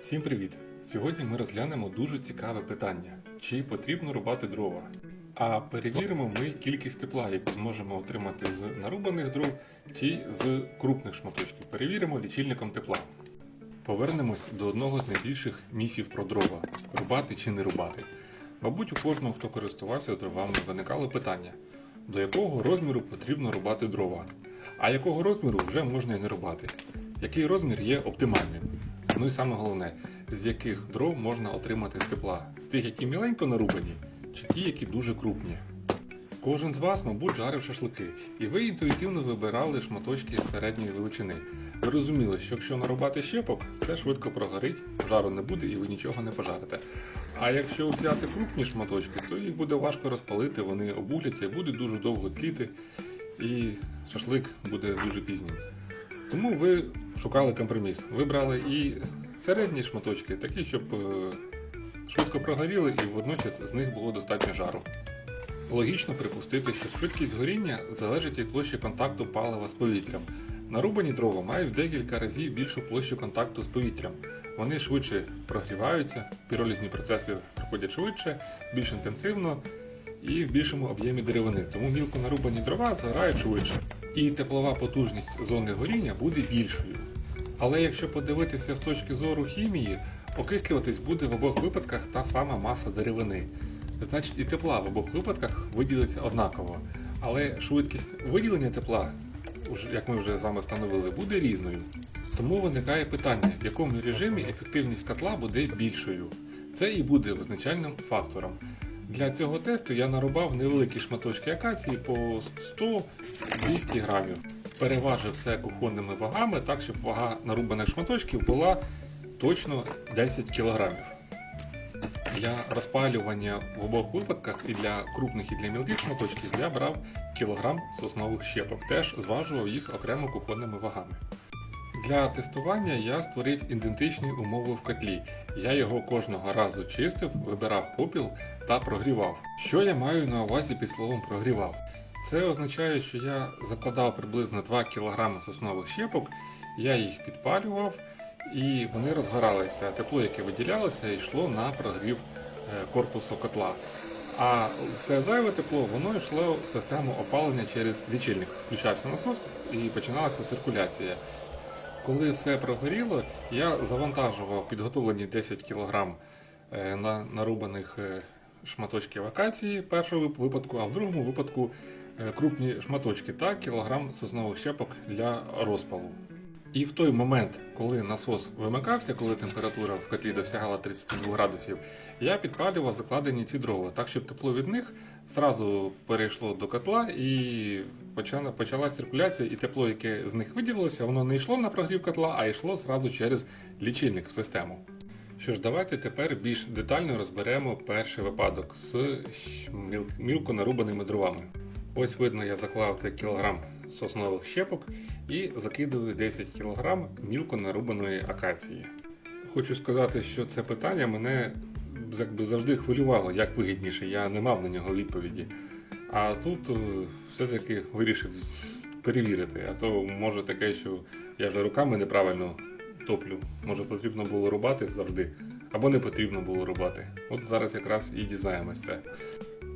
Всім привіт! Сьогодні ми розглянемо дуже цікаве питання: чи потрібно рубати дрова? А перевіримо ми кількість тепла, яку зможемо отримати з нарубаних дров чи з крупних шматочків. Перевіримо лічильником тепла. Повернемось до одного з найбільших міфів про дрова: рубати чи не рубати. Мабуть, у кожного, хто користувався дровами, виникало питання, до якого розміру потрібно рубати дрова, а якого розміру вже можна і не рубати. Який розмір є оптимальним? Ну і саме головне, з яких дров можна отримати тепла? З тих, які міленько нарубані, чи ті, які дуже крупні? Кожен з вас, мабуть, жарив шашлики, і ви інтуїтивно вибирали шматочки середньої величини. Ви розуміли, що якщо нарубати щепок, це швидко прогорить, жару не буде і ви нічого не пожарите. А якщо взяти крупні шматочки, то їх буде важко розпалити, вони обугляться і будуть дуже довго тліти, і шашлик буде дуже пізнім. Тому ви шукали компроміс. Вибрали і середні шматочки, такі, щоб е, швидко прогоріли і водночас з них було достатньо жару. Логічно припустити, що швидкість горіння залежить від площі контакту палива з повітрям. Нарубані дрова мають в декілька разів більшу площу контакту з повітрям. Вони швидше прогріваються, піролізні процеси проходять швидше, більш інтенсивно і в більшому об'ємі деревини. Тому мілко нарубані дрова згорають швидше. І теплова потужність зони горіння буде більшою. Але якщо подивитися з точки зору хімії, окислюватись буде в обох випадках та сама маса деревини. Значить, і тепла в обох випадках виділиться однаково. Але швидкість виділення тепла, як ми вже з вами встановили, буде різною. Тому виникає питання, в якому режимі ефективність котла буде більшою. Це і буде визначальним фактором. Для цього тесту я нарубав невеликі шматочки акації по 100-200 грамів. Переважив все кухонними вагами, так щоб вага нарубаних шматочків була точно 10 кілограмів. Для розпалювання в обох випадках і для крупних і для мілких шматочків я брав кілограм соснових щепок, теж зважував їх окремо кухонними вагами. Для тестування я створив ідентичні умови в котлі. Я його кожного разу чистив, вибирав попіл та прогрівав. Що я маю на увазі під словом прогрівав? Це означає, що я закладав приблизно 2 кг соснових щепок, я їх підпалював і вони розгоралися. Тепло, яке виділялося, йшло на прогрів е, корпусу котла. А все зайве тепло воно йшло в систему опалення через лічильник. Включався насос і починалася циркуляція. Коли все прогоріло, я завантажував підготовлені 10 кг е, на нарубаних е, шматочків акації першого вип- випадку, а в другому випадку е, крупні шматочки та кілограм соснових щепок для розпалу. І в той момент, коли насос вимикався, коли температура в котлі досягала 32 градусів, я підпалював закладені ці дрова, так щоб тепло від них зразу перейшло до котла і почала, почалась циркуляція, і тепло, яке з них виділилося, воно не йшло на прогрів котла, а йшло зразу через лічильник в систему. Що ж, давайте тепер більш детально розберемо перший випадок з мілко нарубаними дровами. Ось видно, я заклав цей кілограм соснових щепок і закидую 10 кг мілко нарубаної акації. Хочу сказати, що це питання мене якби завжди хвилювало, як вигідніше, я не мав на нього відповіді. А тут е, все-таки вирішив перевірити. А то може таке, що я вже руками неправильно топлю. Може потрібно було рубати завжди, або не потрібно було рубати. От зараз якраз і дізнаємось це.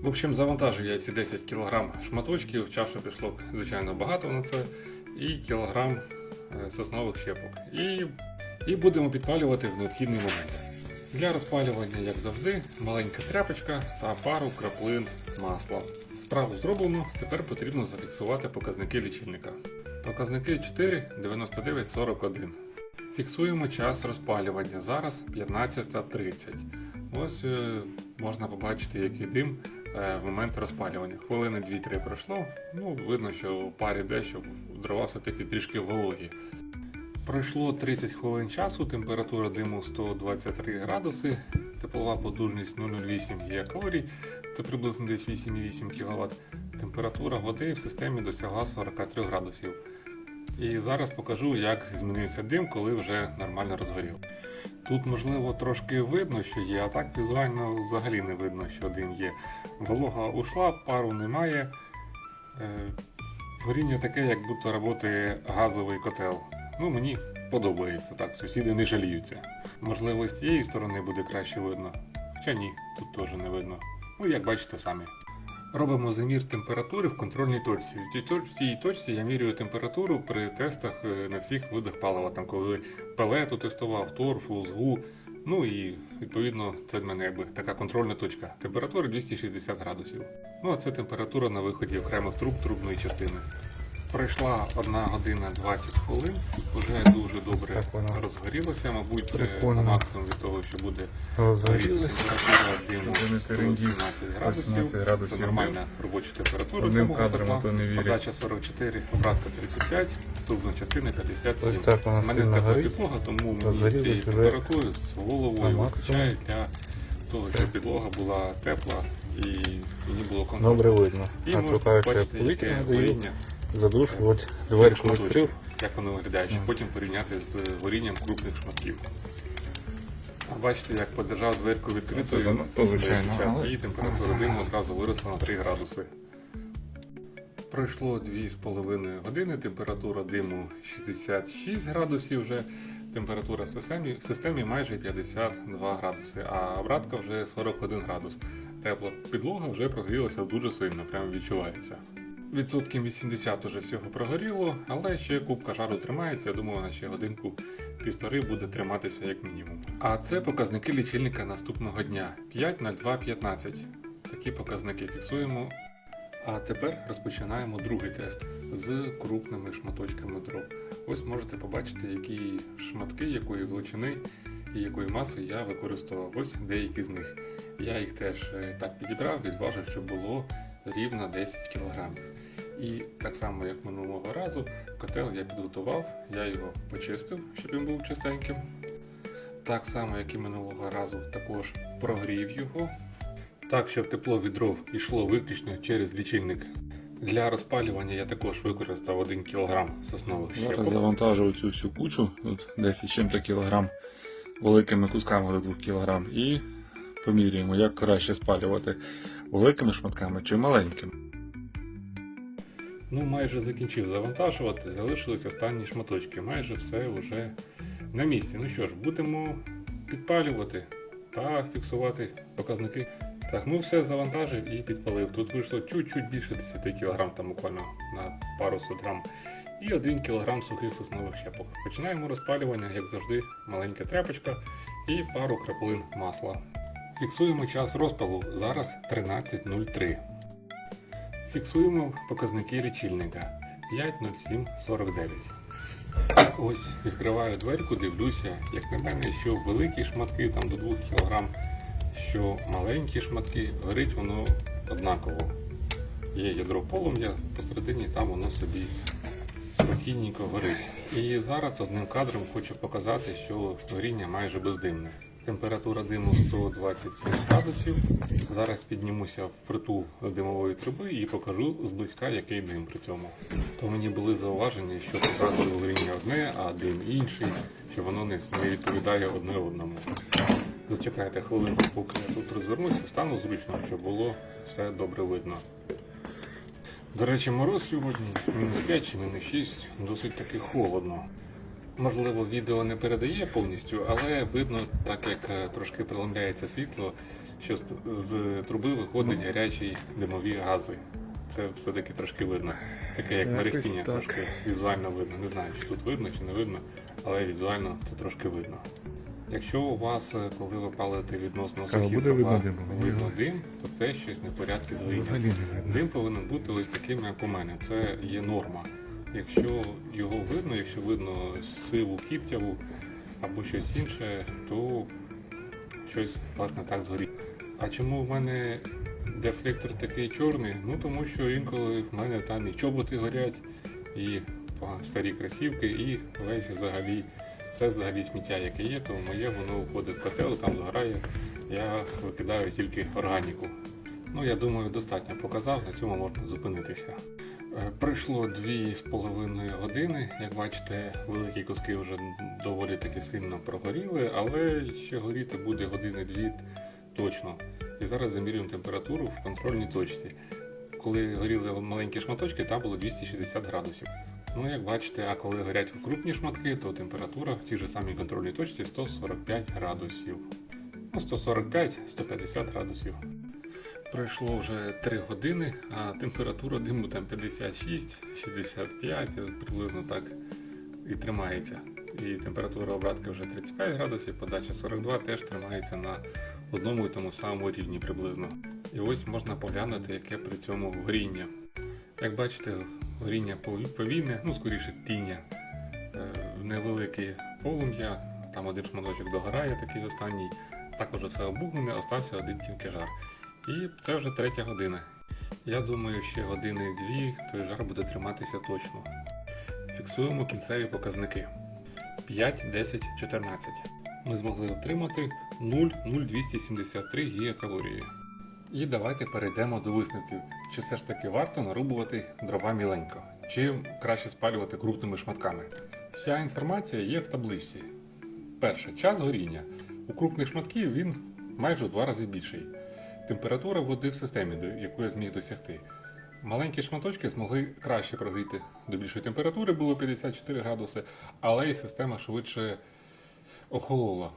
В общем, завантажив я ці 10 кг шматочків, часу пішло, звичайно, багато на це, і кілограм е, соснових щепок. І, і будемо підпалювати в необхідний момент. Для розпалювання, як завжди, маленька тряпочка та пару краплин масла. Справу зроблено, тепер потрібно зафіксувати показники лічильника. Показники 4, 99, 41. Фіксуємо час розпалювання. Зараз 15.30. Ось е, можна побачити, який дим е, в момент розпалювання. Хвилини 2-3 пройшло. Ну, видно, що в парі дещо дрова все-таки трішки вологі. Пройшло 30 хвилин часу, температура диму 123 градуси, теплова потужність 0,08 гігакалорій, це приблизно десь 8,8 кВт. Температура води в системі досягла 43 градусів. І зараз покажу, як змінився дим, коли вже нормально розгорів. Тут, можливо, трошки видно, що є, а так візуально взагалі не видно, що дим є. Волога ушла, пару немає. Е, Горіння таке, як будто працює газовий котел. Ну, мені подобається так, сусіди не жаліються. Можливо, з цієї сторони буде краще видно. Хоча ні, тут теж не видно. Ну, як бачите самі. Робимо замір температури в контрольній точці. В цій точці я міряю температуру при тестах е, на всіх видах палива. Там коли пелету тестував, торфу, згу. Ну і відповідно це в мене якби така контрольна точка. Температура 260 градусів. Ну а це температура на виході окремих труб трубної частини. Пройшла 1 година 20 хвилин, вже дуже добре розгорілося, мабуть, е, максимум від того, що буде Розгорілося. Температура диму Щоб не терендів. 117 градусів. градусів Це нормальна робоча температура. Для кадром. Подача 44, обратка 35, трубна частина 57. Ось так вона У мене тепла підлога, тому мені цієї температури з головою вистачає для того, щоб підлога була тепла і мені було комфортно. Добре видно. І А то можете кажуть, що я бачити, яке горіння За душ, от дверку відкрив. як воно виглядає, щоб потім порівняти з горінням крупних шматків. А Бачите, як подержав дверку відкритою, час, і температура диму одразу виросла на 3 градуси. Пройшло 2,5 години, температура диму 66 градусів вже, температура в системі, в системі майже 52 градуси, а обратка вже 41 градус. Тепла підлога вже прогрілася дуже сильно, прямо відчувається. Відсотків 80 уже всього прогоріло, але ще кубка жару тримається. Я думаю, на ще годинку півтори буде триматися як мінімум. А це показники лічильника наступного дня 5 на 2 15. Такі показники фіксуємо. А тепер розпочинаємо другий тест з крупними шматочками дров. Ось можете побачити, які шматки, якої величини і якої маси я використовував. Ось деякі з них. Я їх теж е, так підібрав, відважив, щоб було рівно 10 кг. І так само, як минулого разу, котел я підготував, я його почистив, щоб він був чистеньким. Так само, як і минулого разу, також прогрів його. Так, щоб тепло від дров йшло виключно через лічильник. Для розпалювання я також використав 1 кг соснових Зараз завантажую цю всю кучу, тут 10 чим-то кілограм, великими кусками до 2 кілограм, і поміряємо, як краще спалювати великими шматками чи маленькими. Ну, майже закінчив завантажувати, залишились останні шматочки. Майже все вже на місці. Ну що ж, будемо підпалювати та фіксувати показники. Так, ну все завантажив і підпалив. Тут вийшло чуть-чуть більше 10 кг, там буквально на пару сот грам. І 1 кг сухих соснових щепок. Починаємо розпалювання, як завжди, маленька тряпочка і пару краплин масла. Фіксуємо час розпалу. Зараз 13.03. Фіксуємо показники лічильника 50749. Ось відкриваю дверку, дивлюся, як на мене, що великі шматки там до 2 кг, що маленькі шматки, горить воно однаково. Є ядро полум'я посередині, там воно собі спокійненько горить. І зараз одним кадром хочу показати, що горіння майже бездимне. Температура диму 127 градусів. Зараз піднімуся в притул димової труби і покажу зблизька, який дим при цьому. То мені були зауваження, що показує горіння одне, а дим інший, що воно не не відповідає одне одному. Зачекайте хвилинку, поки я тут розвернуся, стану зручно, щоб було все добре видно. До речі, мороз сьогодні мінус 5 чи мінус 6, досить таки холодно. Можливо, відео не передає повністю, але видно, так як е, трошки преломляється світло, що з, труби виходять гарячі димові гази. Це все-таки трошки видно. Таке як мерехтіння, трошки візуально видно. Не знаю, чи тут видно, чи не видно, але візуально це трошки видно. Якщо у вас, е, коли ви палите відносно сухі буде дрова, видно дим? видно дим, то це щось не в порядку з горінням. Дим повинен бути ось таким, як у мене. Це є норма. Якщо його видно, якщо видно сиву кіптяву або щось інше, то щось власне так згорить. А чому в мене дефлектор такий чорний? Ну тому що інколи в мене там і чоботи горять, і старі кросівки, і весь взагалі все взагалі сміття, яке є, то моє воно входить в котел, там згорає. Я викидаю тільки органіку. Ну, я думаю, достатньо показав, на цьому можна зупинитися. Е, Пройшло дві з половиною години. Як бачите, великі куски вже доволі таки сильно прогоріли, але ще горіти буде години-дві точно. І зараз замірюємо температуру в контрольній точці. Коли горіли маленькі шматочки, там було 260 градусів. Ну, як бачите, а коли горять крупні шматки, то температура в цій же самій контрольній точці 145 градусів. Ну, 145-150 градусів. Пройшло вже 3 години, а температура диму там 56-65, приблизно так і тримається. І температура обратки вже 35 градусів, подача 42 теж тримається на одному і тому самому рівні приблизно. І ось можна поглянути, яке при цьому горіння. Як бачите, горіння повільне, ну скоріше тіння, е, невелике полум'я, там один шматочок догорає, такий останній. Також все обуглене, остався один тільки жар. І це вже третя година. Я думаю, ще години-дві той жар буде триматися точно. Фіксуємо кінцеві показники. 5, 10, 14. Ми змогли отримати 0,0273 гігакалорії. І давайте перейдемо до висновків. Чи все ж таки варто нарубувати дрова міленько, чи краще спалювати крупними шматками. Вся інформація є в табличці. Перше, час горіння. У крупних шматків він майже у два рази більший. Температура води в системі, до я зміг досягти. Маленькі шматочки змогли краще прогріти до більшої температури, було 54 градуси, але і система швидше охолола.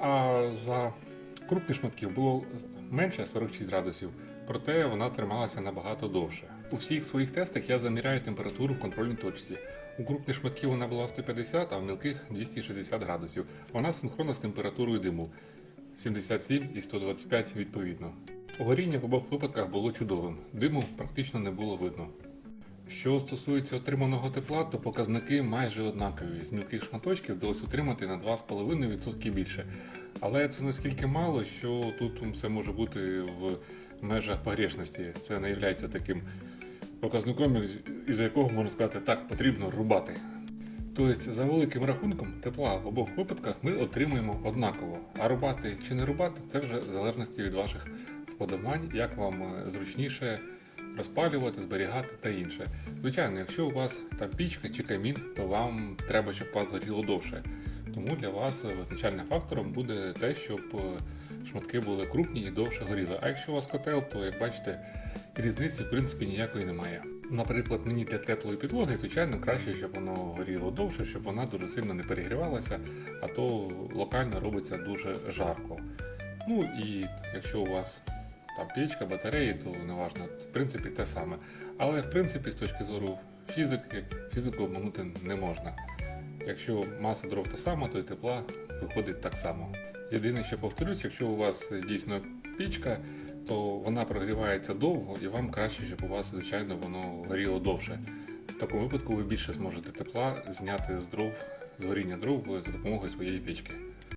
А за крупні шматків було менше 46 градусів, проте вона трималася набагато довше. У всіх своїх тестах я заміряю температуру в контрольній точці. У крупних шматків вона була 150, а в мілких 260 градусів. Вона синхронна з температурою диму 77 і 125 відповідно. Горіння в обох випадках було чудовим, диму практично не було видно. Що стосується отриманого тепла, то показники майже однакові. З мілких шматочків вдалося отримати на 2,5% більше. Але це наскільки мало, що тут це може бути в межах погрешності. Це не є таким показником, із якого можна сказати, так, потрібно рубати. Тобто, за великим рахунком, тепла в обох випадках ми отримуємо однаково. А рубати чи не рубати, це вже в залежності від ваших вподобань, як вам е, зручніше розпалювати, зберігати та інше. Звичайно, якщо у вас там пічка чи камін, то вам треба, щоб вас горіло довше. Тому для вас визначальним фактором буде те, щоб е, шматки були крупні і довше горіли. А якщо у вас котел, то як бачите, різниці в принципі ніякої немає. Наприклад, мені для теплої підлоги, звичайно, краще, щоб воно горіло довше, щоб вона дуже сильно не перегрівалася, а то локально робиться дуже жарко. Ну і якщо у вас там печка, батареї, то неважно, в принципі те саме. Але в принципі, з точки зору фізики, фізику обманути не можна. Якщо маса дров та сама, то і тепла виходить так само. Єдине, що повторюсь, якщо у вас дійсно пічка, то вона прогрівається довго і вам краще, щоб у вас, звичайно, воно горіло довше. В такому випадку ви більше зможете тепла зняти з дров, з горіння дров за допомогою своєї печки.